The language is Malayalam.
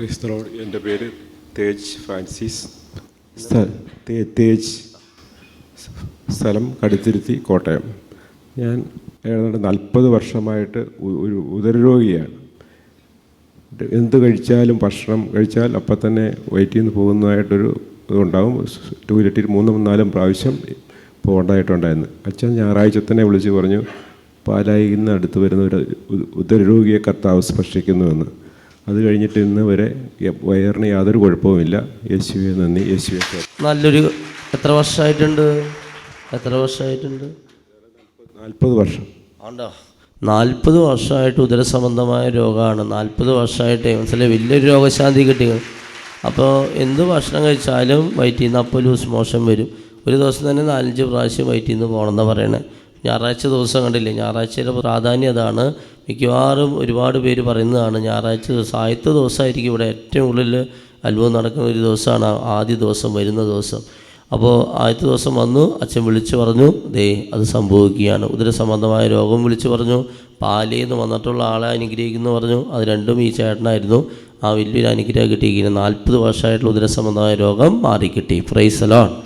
എന്റെ പേര് തേജ് ഫ്രാൻസിസ്. തേജ് സ്ഥലം കടുത്തിരുത്തി കോട്ടയം. ഞാൻ ഏതാണ്ട് നാൽപ്പത് വർഷമായിട്ട് ഒരു ഉദരരോഗിയാണ്. എന്ത് കഴിച്ചാലും ഭക്ഷണം കഴിച്ചാൽ അപ്പം തന്നെ വയറ്റിൽ നിന്ന് പോകുന്നതായിട്ടൊരു ഇതുണ്ടാകും ടോയ്ലറ്റിൽ മൂന്നും നാലും പ്രാവശ്യം പോകേണ്ടതായിട്ടുണ്ടായിരുന്നു. അച്ഛൻ ഞായറാഴ്ച തന്നെ വിളിച്ച് പറഞ്ഞു പാലായിൽ നിന്ന് അടുത്ത് വരുന്ന ഒരു ഉദരരോഗിയെ കർത്താവ് സ്പർശിക്കുന്നുവെന്ന്. അത് കഴിഞ്ഞിട്ട് ഇന്ന് വരെ വയറിന് യാതൊരു കുഴപ്പവുമില്ല. യേശുവെ നന്ദി. യേശുവെ. നല്ലൊരു എത്ര വർഷമായിട്ടുണ്ട്? എത്ര വർഷമായിട്ടുണ്ട്? നാൽപ്പത് വർഷം. ആണ്ടോ? നാൽപ്പത് വർഷമായിട്ട് ഉദരസംബന്ധമായ രോഗമാണ്. നാൽപ്പത് വർഷമായിട്ട് മനസ്സിലായി വലിയൊരു രോഗശാന്തി കിട്ടി. അപ്പോൾ എന്ത് ഭക്ഷണം കഴിച്ചാലും വയറ്റിൽ നിന്ന് അപ്പോൾ ലൂസ് മോശം വരും. ഒരു ദിവസം തന്നെ നാലഞ്ച് പ്രാവശ്യം വയറ്റിൽ നിന്ന് പോകണമെന്നാണ് പറയണേ. ഞായറാഴ്ച ദിവസം കണ്ടില്ലേ? ഞായറാഴ്ചയുടെ പ്രാധാന്യം അതാണ്. മിക്കവാറും ഒരുപാട് പേര് പറയുന്നതാണ് ഞായറാഴ്ച ദിവസം ആദ്യത്തെ ദിവസമായിരിക്കും ഇവിടെ ഏറ്റവും ഉള്ളിൽ അത്ഭുതം നടക്കുന്ന ഒരു ദിവസമാണ് ആദ്യ ദിവസം വരുന്ന ദിവസം. അപ്പോൾ ആദ്യത്തെ ദിവസം വന്നു അച്ഛൻ വിളിച്ചു പറഞ്ഞു ദേ അത് സംഭവിക്കുകയാണ്. ഉദരസംബന്ധമായ രോഗം വിളിച്ചു പറഞ്ഞു പാലയിൽ നിന്ന് വന്നിട്ടുള്ള ആളെ അനുഗ്രഹിക്കുന്നു പറഞ്ഞു. അത് രണ്ടും ഈ ചേട്ടനായിരുന്നു. ആ വലിയൊരു അനുഗ്രഹം കിട്ടിയിരിക്കുന്നത് നാൽപ്പത് വർഷമായിട്ടുള്ള ഉദരസംബന്ധമായ രോഗം മാറിക്കിട്ടി. പ്രൈസലോൺ